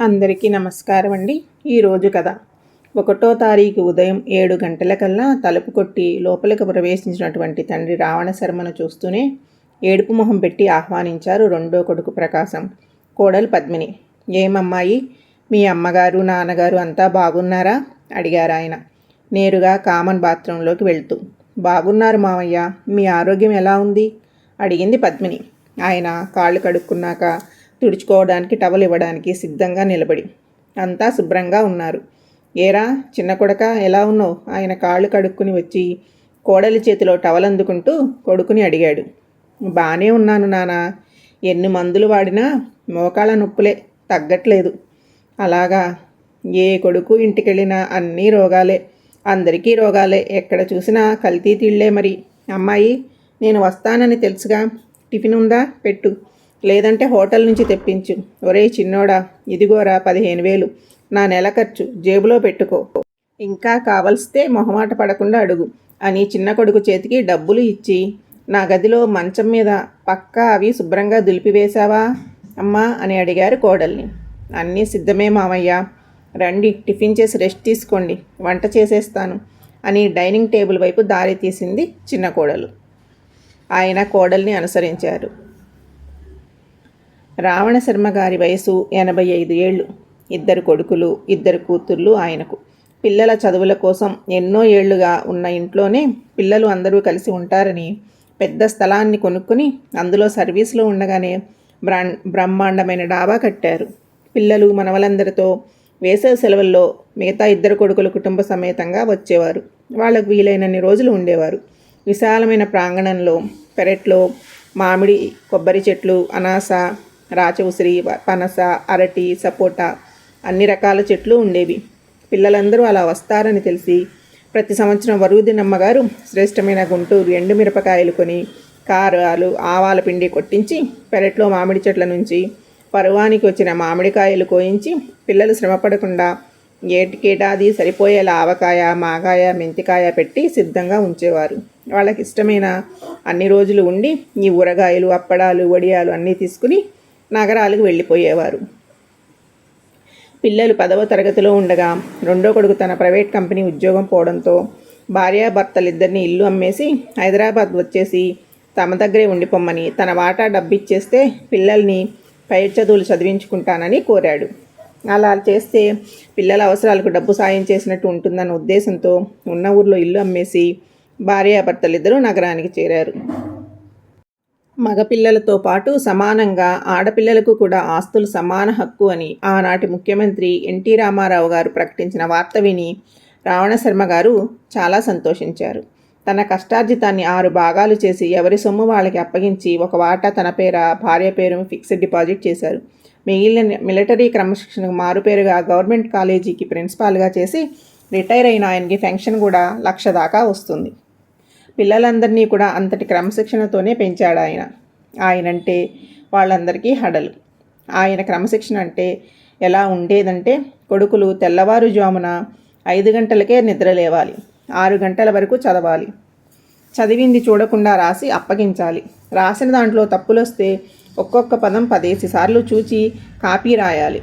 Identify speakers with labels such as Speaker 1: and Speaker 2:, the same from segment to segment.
Speaker 1: అందరికీ నమస్కారం అండి. ఈరోజు కథ. ఒకటో తారీఖు ఉదయం ఏడు గంటలకల్లా తలుపు కొట్టి లోపలికి ప్రవేశించినటువంటి తండ్రి రావణ శర్మను చూస్తూనే ఏడుపు మొహం పెట్టి ఆహ్వానించారు రెండో కొడుకు ప్రకాశం. కోడలు పద్మిని. ఏమమ్మాయి? మీ అమ్మగారు నాన్నగారు అంతా బాగున్నారా? అడిగారు ఆయన. నేరుగా కామన్ బాత్రూంలోకి వెళ్తూ. బాగున్నారు మామయ్య మీ ఆరోగ్యం ఎలా ఉంది? అడిగింది పద్మిని. ఆయన కాళ్ళు కడుక్కున్నాక తుడుచుకోవడానికి టవల్ ఇవ్వడానికి సిద్ధంగా నిలబడి. అంతా శుభ్రంగా ఉన్నారు. ఏరా చిన్న కొడక ఎలా ఉన్నావు? ఆయన కాళ్ళు కడుక్కుని వచ్చి కోడలి చేతిలో టవల్ అందుకుంటూ కొడుకుని అడిగాడు. బాగానే ఉన్నాను నానా. ఎన్ని మందులు వాడినా మోకాళ్ళ నొప్పులే తగ్గట్లేదు. అలాగా? ఏ కొడుకు ఇంటికెళ్ళినా అన్నీ రోగాలే. అందరికీ రోగాలే. ఎక్కడ చూసినా కల్తీ తీళ్ళే మరి. అమ్మాయి నేను వస్తానని తెలుసుగా. టిఫిన్ ఉందా? పెట్టు. లేదంటే హోటల్ నుంచి తెప్పించు. ఒరే చిన్నోడా ఇదిగోరా పదిహేను వేలు. నా నెల ఖర్చు జేబులో పెట్టుకో. ఇంకా కావలిస్తే మొహమాట పడకుండా అడుగు. అని చిన్న కొడుకు చేతికి డబ్బులు ఇచ్చి నా గదిలో మంచం మీద పక్క అవి శుభ్రంగా దులిపివేశావా? అమ్మా అని అడిగారు కోడల్ని. అన్నీ సిద్ధమే మామయ్య. రండి టిఫిన్ చేసి రెస్ట్ తీసుకోండి. వంట చేసేస్తాను అని డైనింగ్ టేబుల్ వైపు దారి తీసింది చిన్న కోడలు. ఆయన కోడల్ని అనుసరించారు. రావణ శర్మ గారి వయసు ఎనభై ఐదు ఏళ్ళు. ఇద్దరు కొడుకులు ఇద్దరు కూతుర్లు ఆయనకు. పిల్లల చదువుల కోసం ఎన్నో ఏళ్ళుగా ఉన్న ఇంట్లోనే పిల్లలు అందరూ కలిసి ఉంటారని పెద్ద స్థలాన్ని కొనుక్కుని అందులో సర్వీస్లో ఉండగానే బ్రహ్మాండమైన డాబా కట్టారు. పిల్లలు మనవలందరితో వేసవి సెలవుల్లో మిగతా ఇద్దరు కొడుకులు కుటుంబ సమేతంగా వచ్చేవారు. వాళ్ళకు వీలైనన్ని రోజులు ఉండేవారు. విశాలమైన ప్రాంగణంలో పెరట్లో మామిడి కొబ్బరి చెట్లు అనాస రాచవుసిరి పనస అరటి సపోటా అన్ని రకాల చెట్లు ఉండేవి. పిల్లలందరూ అలా వస్తారని తెలిసి ప్రతి సంవత్సరం వరుదినమ్మగారు శ్రేష్టమైన గుంటూరు ఎండుమిరపకాయలు కొని కారాలు ఆవాల పిండి కొట్టించి పెరట్లో మామిడి చెట్ల నుంచి పరువానికి వచ్చిన మామిడికాయలు కోయించి పిల్లలు శ్రమపడకుండా ఏటికేటాది సరిపోయేలా ఆవకాయ మాగాయ మెంతికాయ పెట్టి సిద్ధంగా ఉంచేవారు. వాళ్ళకి ఇష్టమైన అన్ని రోజులు ఉండి ఈ ఊరగాయలు అప్పడాలు వడియాలు అన్నీ తీసుకుని నగరాలకు వెళ్ళిపోయేవారు. పిల్లలు పదవ తరగతిలో ఉండగా రెండో కొడుకు తన ప్రైవేట్ కంపెనీ ఉద్యోగం పోవడంతో భార్యాభర్తలిద్దరిని ఇల్లు అమ్మేసి హైదరాబాద్ వచ్చేసి తమ దగ్గరే ఉండిపోమ్మని తన వాటా డబ్బిచ్చేస్తే పిల్లల్ని పై చదువులు చదివించుకుంటానని కోరాడు. అలా చేస్తే పిల్లల అవసరాలకు డబ్బు సాయం చేసినట్టు ఉంటుందన్న ఉద్దేశంతో ఉన్న ఊర్లో ఇల్లు అమ్మేసి భార్యాభర్తలిద్దరూ నగరానికి చేరారు. మగపిల్లలతో పాటు సమానంగా ఆడపిల్లలకు కూడా ఆస్తులు సమాన హక్కు అని ఆనాటి ముఖ్యమంత్రి ఎన్టీ రామారావు గారు ప్రకటించిన వార్త విని రావణశర్మ గారు చాలా సంతోషించారు. తన కష్టార్జితాన్ని ఆరు భాగాలు చేసి ఎవరి సొమ్ము వాళ్ళకి అప్పగించి ఒక వాటా తన పేర భార్య పేరు ఫిక్స్డ్ డిపాజిట్ చేశారు. మిగిలిన మిలిటరీ క్రమశిక్షణకు మారుపేరుగా గవర్నమెంట్ కాలేజీకి ప్రిన్సిపాల్గా చేసి రిటైర్ అయిన ఆయనకి పెన్షన్ కూడా లక్ష దాకా వస్తుంది. పిల్లలందరినీ కూడా అంతటి క్రమశిక్షణతోనే పెంచాడు ఆయన. ఆయనంటే వాళ్ళందరికీ హడలు. ఆయన క్రమశిక్షణ అంటే ఎలా ఉండేదంటే కొడుకులు తెల్లవారుజామున ఐదు గంటలకే నిద్ర లేవాలి. ఆరు గంటల వరకు చదవాలి. చదివింది చూడకుండా రాసి అప్పగించాలి. రాసిన దాంట్లో తప్పులు వస్తే ఒక్కొక్క పదం పదేసి సార్లు చూచి కాపీ రాయాలి.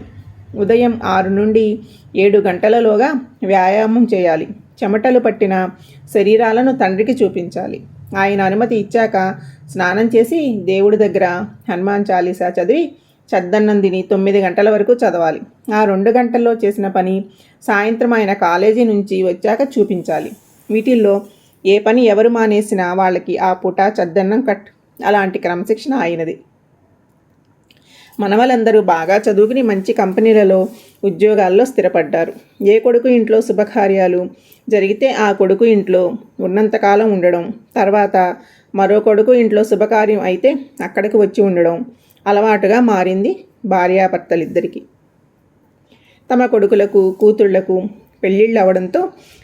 Speaker 1: ఉదయం ఆరు నుండి ఏడు గంటలలోగా వ్యాయామం చేయాలి. చెమటలు పట్టిన శరీరాలను తండ్రికి చూపించాలి. ఆయన అనుమతి ఇచ్చాక స్నానం చేసి దేవుడి దగ్గర హనుమాన్ చాలీసా చదివి చద్దన్నం తిని తొమ్మిది గంటల వరకు చదవాలి. ఆ రెండు గంటల్లో చేసిన పని సాయంత్రం ఆయన కాలేజీ నుంచి వచ్చాక చూపించాలి. వీటిల్లో ఏ పని ఎవరు మానేసినా వాళ్ళకి ఆ పూట చద్దన్నం కట్. అలాంటి క్రమశిక్షణ అయినది మనవలందరూ బాగా చదువుకుని మంచి కంపెనీలలో ఉద్యోగాల్లో స్థిరపడ్డారు. ఏ కొడుకు ఇంట్లో శుభకార్యాలు జరిగితే ఆ కొడుకు ఇంట్లో ఉన్నంతకాలం ఉండడం తర్వాత మరో కొడుకు ఇంట్లో శుభకార్యం అయితే అక్కడికి వచ్చి ఉండడం అలవాటుగా మారింది భార్యాభర్తలిద్దరికీ. తమ కొడుకులకు కూతుళ్ళకు పెళ్ళిళ్ళు అవడంతో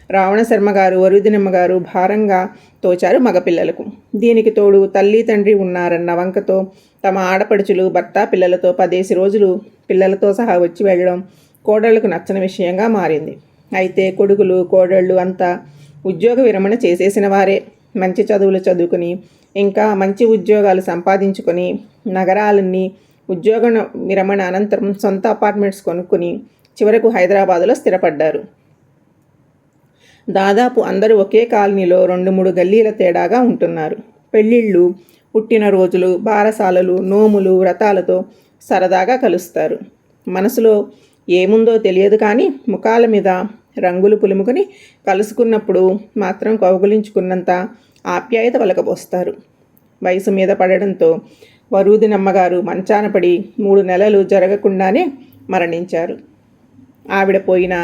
Speaker 1: రావణశర్మ గారు వరుదినమ్మ గారు భారంగా తోచారు మగపిల్లలకు. దీనికి తోడు తల్లి తండ్రి ఉన్నారన్న వంకతో తమ ఆడపడుచులు భర్త పిల్లలతో పదేసి రోజులు పిల్లలతో సహా వచ్చి వెళ్ళడం కోడళ్ళకు నచ్చని విషయంగా మారింది. అయితే కొడుకులు కోడళ్ళు అంతా ఉద్యోగ విరమణ చేసేసిన వారే. మంచి చదువులు చదువుకుని ఇంకా మంచి ఉద్యోగాలు సంపాదించుకొని నగరాలన్నీ ఉద్యోగ విరమణ అనంతరం సొంత అపార్ట్మెంట్స్ కొనుక్కుని చివరకు హైదరాబాదులో స్థిరపడ్డారు. దాదాపు అందరూ ఒకే కాలనీలో రెండు మూడు గల్లీల తేడాగా ఉంటున్నారు. పెళ్ళిళ్ళు పుట్టినరోజులు బారసాలలు నోములు వ్రతాలతో సరదాగా కలుస్తారు. మనసులో ఏముందో తెలియదు కానీ ముఖాల మీద రంగులు పులుముకొని కలుసుకున్నప్పుడు మాత్రం కౌగులించుకున్నంత ఆప్యాయత వలకపోస్తారు వయసు మీద పడడంతో వరూదినమ్మగారు మంచాన పడి మూడు నెలలు జరగకుండానే మరణించారు. ఆవిడ పోయిన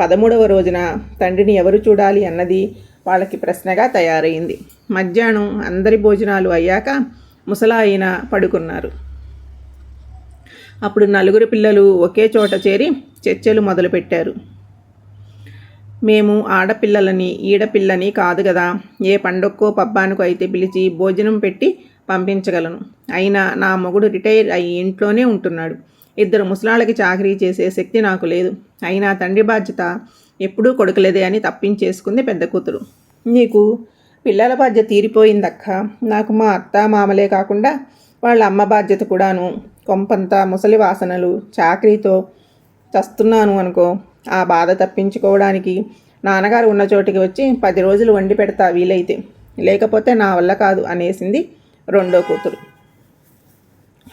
Speaker 1: పదమూడవ రోజున తండ్రిని ఎవరు చూడాలి అన్నది వాళ్ళకి ప్రశ్నగా తయారైంది. మధ్యాహ్నం అందరి భోజనాలు అయ్యాక ముసలాయిన పడుకున్నారు. అప్పుడు నలుగురు పిల్లలు ఒకే చోట చేరి చర్చలు మొదలుపెట్టారు. మేము ఆడపిల్లలని ఈడపిల్లని కాదు కదా ఏ పండక్కో పబ్బానికో అయితే పిలిచి భోజనం పెట్టి పంపించగలను. అయినా నా మొగుడు రిటైర్ అయ్యి ఇంట్లోనే ఉంటున్నాడు. ఇద్దరు ముసలాళ్ళకి చాకరీ చేసే శక్తి నాకు లేదు. అయినా తండ్రి బాధ్యత ఎప్పుడూ కొడుకులేదే అని తప్పించేసుకుంది పెద్ద కూతురు. నీకు పిల్లల బాధ్యత తీరిపోయిందక్క. నాకు మా అత్త మామలే కాకుండా వాళ్ళ అమ్మ బాధ్యత కూడాను. కొంపంతా ముసలి వాసనలు చాకరీతో చస్తున్నాను అనుకో. ఆ బాధ తప్పించుకోవడానికి నాన్నగారు ఉన్న చోటికి వచ్చి పది రోజులు వండి పెడతా వీలైతే. లేకపోతే నా వల్ల కాదు అనేసింది రెండో కూతురు.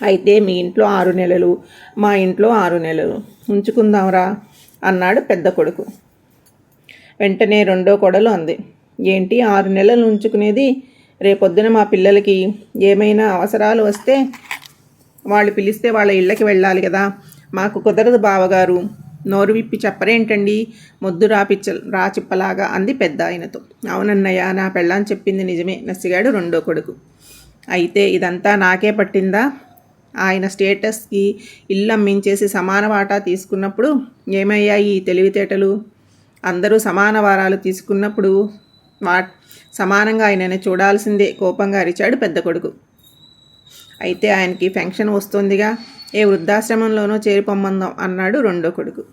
Speaker 1: అయితే మీ ఇంట్లో ఆరు నెలలు మా ఇంట్లో ఆరు నెలలు. ఉంచుకుందాంరా అన్నాడు పెద్ద కొడుకు. వెంటనే రెండో కొడలు అంది. ఏంటి? ఆరు నెలలు ఉంచుకునేది? రేపొద్దున మా పిల్లలకి ఏమైనా అవసరాలు వస్తే వాళ్ళు పిలిస్తే వాళ్ళ ఇళ్ళకి వెళ్ళాలి కదా. మాకు కుదరదు బావగారు. నోరు విప్పి చెప్పరేంటండి? మొద్దు రాపిచ్చ రాచిప్పలాగా అంది పెద్ద ఆయనతో అవునన్నయ్య నా పెళ్ళని చెప్పింది నిజమే. నసిగాడు రెండో కొడుకు. అయితే ఇదంతా నాకే పట్టిందా? ఆయన స్టేటస్కి ఇల్లు అమ్మించేసి సమాన వాటా తీసుకున్నప్పుడు ఏమయ్యాయి ఈ తెలివితేటలు? అందరూ సమాన వారాలు తీసుకున్నప్పుడు వా సమానంగా ఆయనని చూడాల్సిందే. కోపంగా అరిచాడు పెద్ద కొడుకు. అయితే ఆయనకి ఫెన్షన్ వస్తుందిగా. ఏ వృద్ధాశ్రమంలోనో చేరిపొమ్మందాం అన్నాడు రెండో కొడుకు.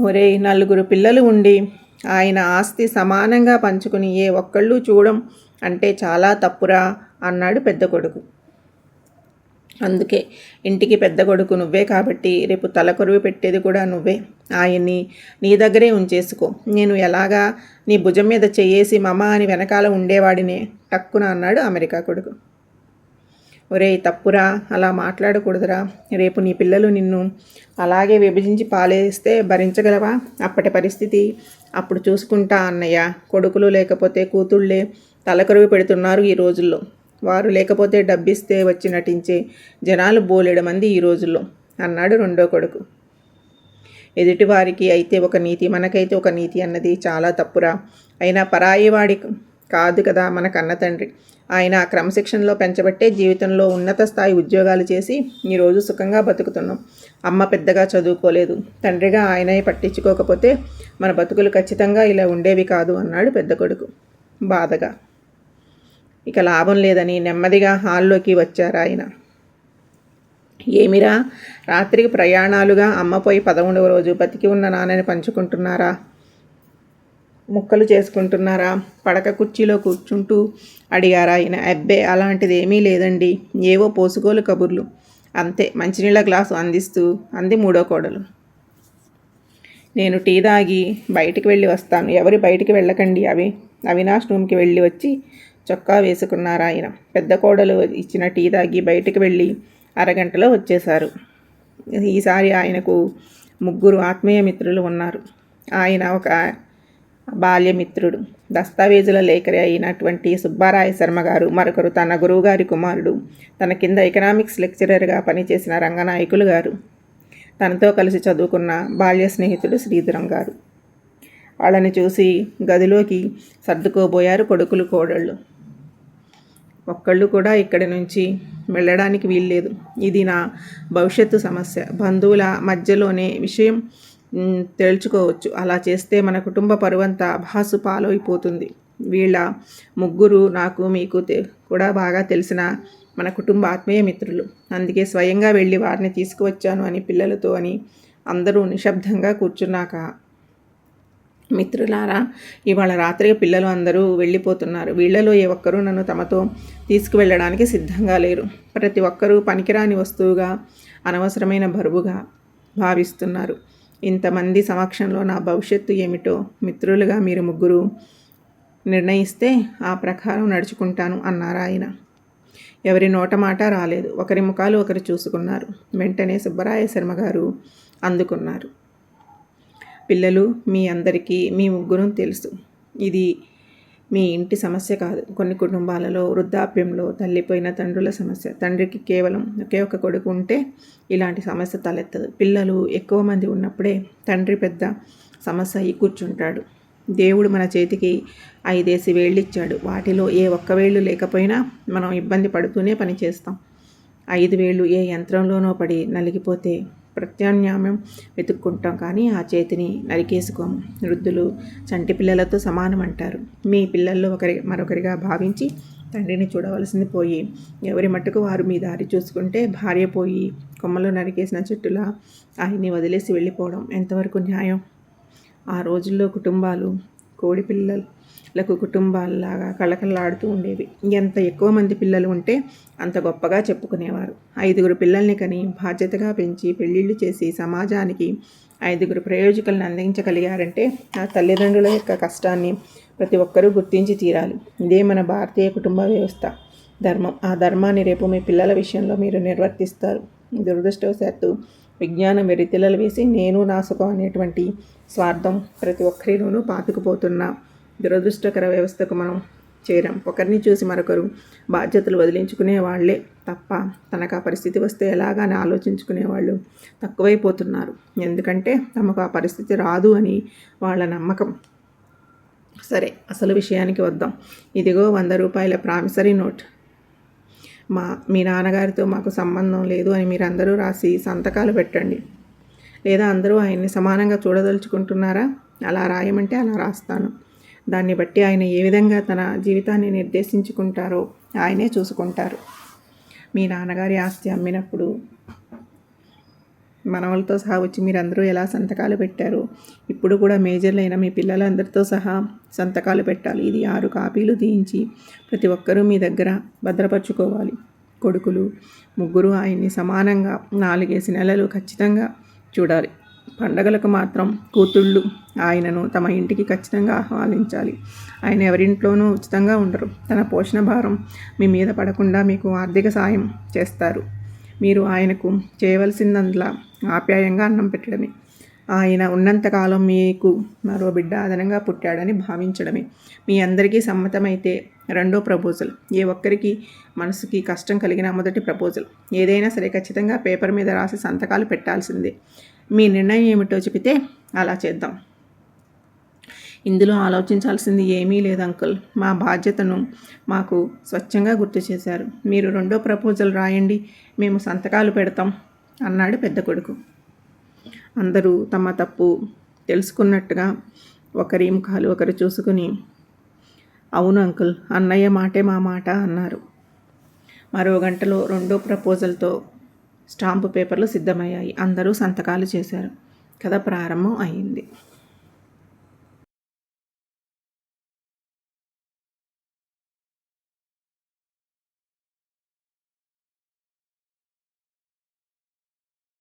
Speaker 1: ఒరే నలుగురు పిల్లలు ఉండి ఆయన ఆస్తి సమానంగా పంచుకుని ఏ ఒక్కళ్ళు చూడం అంటే చాలా తప్పురా అన్నాడు పెద్ద కొడుకు. అందుకే ఇంటికి పెద్ద కొడుకు నువ్వే కాబట్టి రేపు తలకొరువు పెట్టేది కూడా నువ్వే. ఆయన్ని నీ దగ్గరే ఉంచేసుకో. నేను ఎలాగా నీ భుజం మీద చెయ్యేసి మమ అని వెనకాల ఉండేవాడినే టక్కున అన్నాడు అమెరికా కొడుకు. ఒరే తప్పురా అలా మాట్లాడకూడదురా. రేపు నీ పిల్లలు నిన్ను అలాగే విభజించి పాలేస్తే భరించగలవా? అప్పటి పరిస్థితి. అప్పుడు చూసుకుంటా అన్నయ్య. కొడుకులు లేకపోతే కూతుళ్ళే తలకరువు పెడుతున్నారు ఈ రోజుల్లో. వారు లేకపోతే డబ్బిస్తే వచ్చి నటించే జనాలు బోలెడు మంది ఈ రోజుల్లో అన్నాడు రెండో కొడుకు. ఎదుటివారికి అయితే ఒక నీతి మనకైతే ఒక నీతి అన్నది చాలా తప్పురా. అయినా పరాయివాడి కాదు కదా మన కన్న తండ్రి. ఆయన క్రమశిక్షణలో పెంచబట్టే జీవితంలో ఉన్నత స్థాయి ఉద్యోగాలు చేసి ఈరోజు సుఖంగా బతుకుతున్నాం. అమ్మ పెద్దగా చదువుకోలేదు. తండ్రిగా ఆయనే పట్టించుకోకపోతే మన బతుకులు ఖచ్చితంగా ఇలా ఉండేవి కాదు అన్నాడు పెద్ద కొడుకు. బాధగా ఇక లాభం లేదని నెమ్మదిగా హాల్లోకి వచ్చారు ఆయన. ఏమిరా? రాత్రికి ప్రయాణాలుగా అమ్మపోయి పదమూడవ రోజు బతికి ఉన్న నాన్నని పంచుకుంటున్నారా? ముక్కలు చేసుకుంటున్నారా? పడక కుర్చీలో కూర్చుంటూ అడిగారా ఆయన. అబ్బే అలాంటిది ఏమీ లేదండి. ఏవో పోసుకోలు కబుర్లు. అంతే మంచినీళ్ళ గ్లాసు అందిస్తూ అంది మూడో కోడలు. నేను టీ తాగి బయటికి వెళ్ళి వస్తాను. ఎవరి బయటికి వెళ్ళకండి. అవి అవినాష్ రూమ్కి వెళ్ళి వచ్చి చొక్కా వేసుకున్నారు ఆయన. పెద్ద కోడలు ఇచ్చిన టీ తాగి బయటికి వెళ్ళి అరగంటలో వచ్చేశారు. ఈసారి ఆయనకు ముగ్గురు ఆత్మీయ మిత్రులు ఉన్నారు. ఆయన ఒక బాల్యమిత్రుడు. దస్తావేజుల లేఖరి అయినటువంటి సుబ్బారాయ శర్మ గారు మరొకరు తన గురువుగారి కుమారుడు తన కింద ఎకనామిక్స్ లెక్చరర్గా పనిచేసిన రంగనాయకులు గారు. తనతో కలిసి చదువుకున్న బాల్య స్నేహితుడు శ్రీధరం గారు. వాళ్ళని చూసి గదిలోకి సర్దుకోబోయారు కొడుకులు కోడళ్ళు. ఒక్కళ్ళు కూడా ఇక్కడి నుంచి వెళ్ళడానికి వీల్లేదు. ఇది నా భవిష్యత్తు సమస్య. బంధువుల మధ్యలోనే విషయం తేల్చుకోవచ్చు. అలా చేస్తే మన కుటుంబ పరువంతా భాసు పాలైపోతుంది. వీళ్ళ ముగ్గురు నాకు మీకు కూడా బాగా తెలిసిన మన కుటుంబ ఆత్మీయ మిత్రులు. అందుకే స్వయంగా వెళ్ళి వారిని తీసుకువచ్చాను అని పిల్లలతో అని అందరూ నిశ్శబ్దంగా కూర్చున్నాక మిత్రులారా ఇవాళ రాత్రి పిల్లలు అందరూ వెళ్ళిపోతున్నారు. వీళ్ళలో ఏ ఒక్కరూ నన్ను తమతో తీసుకువెళ్ళడానికి సిద్ధంగా లేరు. ప్రతి ఒక్కరూ పనికిరాని వస్తువుగా అనవసరమైన బరువుగా భావిస్తున్నారు. ఇంతమంది సమక్షంలో నా భవిష్యత్తు ఏమిటో మిత్రులుగా మీరు ముగ్గురు నిర్ణయిస్తే ఆ ప్రకారం నడుచుకుంటాను అన్నారు ఆయన. ఎవరి నోట మాట రాలేదు. ఒకరి ముఖాలు ఒకరు చూసుకున్నారు. వెంటనే సుబ్బరాయ శర్మ గారు అందుకున్నారు. పిల్లలు మీ అందరికీ మీ ముగ్గురు తెలుసు. ఇది మీ ఇంటి సమస్య కాదు. కొన్ని కుటుంబాలలో వృద్ధాప్యంలో తల్లిపోయిన తండ్రుల సమస్య. తండ్రికి కేవలం ఒకే ఒక కొడుకు ఉంటే ఇలాంటి సమస్య తలెత్తదు. పిల్లలు ఎక్కువ మంది ఉన్నప్పుడే తండ్రి పెద్ద సమస్య అయి కూర్చుంటాడు. దేవుడు మన చేతికి ఐదేసి వేళ్ళు ఇచ్చాడు వాటిలో ఏ ఒక్క వేళ్ళు లేకపోయినా మనం ఇబ్బంది పడుతూనే పని చేస్తాం ఐదు వేళ్ళు ఏ యంత్రంలోనో పడి నలిగిపోతే ప్రత్యామ్నాయం వెతుక్కుంటాం కానీ ఆ చేతిని నరికేసుకోము వృద్ధులు చంటి పిల్లలతో సమానం అంటారు. మీ పిల్లల్లో ఒకరి మరొకరిగా భావించి తండ్రిని చూడవలసింది పోయి ఎవరి మట్టుకు వారు మీ దారి చూసుకుంటే భార్య పోయి కొమ్మలో నరికేసిన చెట్టులా ఆయన్ని వదిలేసి వెళ్ళిపోవడం ఎంతవరకు న్యాయం? ఆ రోజుల్లో కుటుంబాలు కోడి పిల్లలకు కుటుంబాలలాగా కళకళలాడుతూ ఉండేవి. ఎంత ఎక్కువ మంది పిల్లలు ఉంటే అంత గొప్పగా చెప్పుకునేవారు. ఐదుగురు పిల్లల్ని కని బాధ్యతగా పెంచి పెళ్ళిళ్ళు చేసి సమాజానికి ఐదుగురు ప్రయోజకులను అందించగలిగారంటే ఆ తల్లిదండ్రుల యొక్క కష్టాన్ని ప్రతి ఒక్కరూ గుర్తించి తీరాలి. ఇదే మన భారతీయ కుటుంబ వ్యవస్థ. ధర్మం. ఆ ధర్మాన్ని రేపు మీ పిల్లల విషయంలో మీరు నిర్వర్తిస్తారు. దురదృష్టవశాత్తు విజ్ఞానం వెరితిలలు వేసి నేను నా సుఖం అనేటువంటి స్వార్థం ప్రతి ఒక్కరిలోనూ పాతుకుపోతున్న దురదృష్టకర వ్యవస్థకు మనం చేరాం. ఒకరిని చూసి మరొకరు బాధ్యతలు వదిలించుకునే వాళ్ళే తప్ప తనకు ఆ పరిస్థితి వస్తే ఎలాగాని ఆలోచించుకునే వాళ్ళు తక్కువైపోతున్నారు. ఎందుకంటే తమకు ఆ పరిస్థితి రాదు అని వాళ్ళ నమ్మకం. సరే అసలు విషయానికి వద్దాం. ఇదిగో వంద రూపాయల ప్రామిసరీ నోట్. మా మీ నాన్నగారితో మాకు సంబంధం లేదు అని మీరు అందరూ రాసి సంతకాలు పెట్టండి. లేదా అందరూ ఆయన్ని సమానంగా చూడదలుచుకుంటున్నారా? అలా రాయమంటే అలా రాస్తాను. దాన్ని బట్టి ఆయన ఏ విధంగా తన జీవితాన్ని నిర్దేశించుకుంటారో ఆయనే చూసుకుంటారు. మీ నాన్నగారి ఆస్తి అమ్మినప్పుడు మనవలతో సహా వచ్చి మీరందరూ ఎలా సంతకాలు పెట్టారు? ఇప్పుడు కూడా మేజర్లైన మీ పిల్లలందరితో సహా సంతకాలు పెట్టాలి. ఇది ఆరు కాపీలు తీయించి ప్రతి ఒక్కరూ మీ దగ్గర భద్రపరచుకోవాలి. కొడుకులు ముగ్గురు ఆయన్ని సమానంగా నాలుగేసి నెలలు ఖచ్చితంగా చూడాలి. పండగలకు మాత్రం కూతుళ్ళు ఆయనను తమ ఇంటికి ఖచ్చితంగా ఆహ్వానించాలి. ఆయన ఎవరింట్లోనూ ఉచితంగా ఉండరు. తన పోషణ భారం మీ మీద పడకుండా మీకు ఆర్థిక సాయం చేస్తారు. మీరు ఆయనకు చేయవలసిందంలా ఆప్యాయంగా అన్నం పెట్టడమే. ఆయన ఉన్నంతకాలం మీకు మరో బిడ్డ అదనంగా పుట్టాడని భావించడమే. మీ అందరికీ సమ్మతమైతే రెండో ప్రపోజల్. ఏ ఒక్కరికి మనసుకి కష్టం కలిగిన మొదటి ప్రపోజల్. ఏదైనా సరే ఖచ్చితంగా పేపర్ మీద రాసి సంతకాలు పెట్టాల్సిందే. మీ నిర్ణయం ఏమిటో చెబితే అలా చేద్దాం. ఇందులో ఆలోచించాల్సింది ఏమీ లేదు అంకుల్. మా బాధ్యతను మాకు స్వచ్ఛంగా గుర్తు చేశారు. మీరు రెండో ప్రపోజల్ రాయండి. మేము సంతకాలు పెడతాం. అన్నాడు పెద్ద కొడుకు. అందరూ తమ తప్పు తెలుసుకున్నట్టుగా ఒకరి ముఖాలు ఒకరు చూసుకుని అవును అంకుల్ అన్నయ్య మాటే మా మాట అన్నారు. మరో గంటలో రెండో ప్రపోజల్తో స్టాంపు పేపర్లు సిద్ధమయ్యాయి. అందరూ సంతకాలు చేశారు. కథ ప్రారంభం అయింది.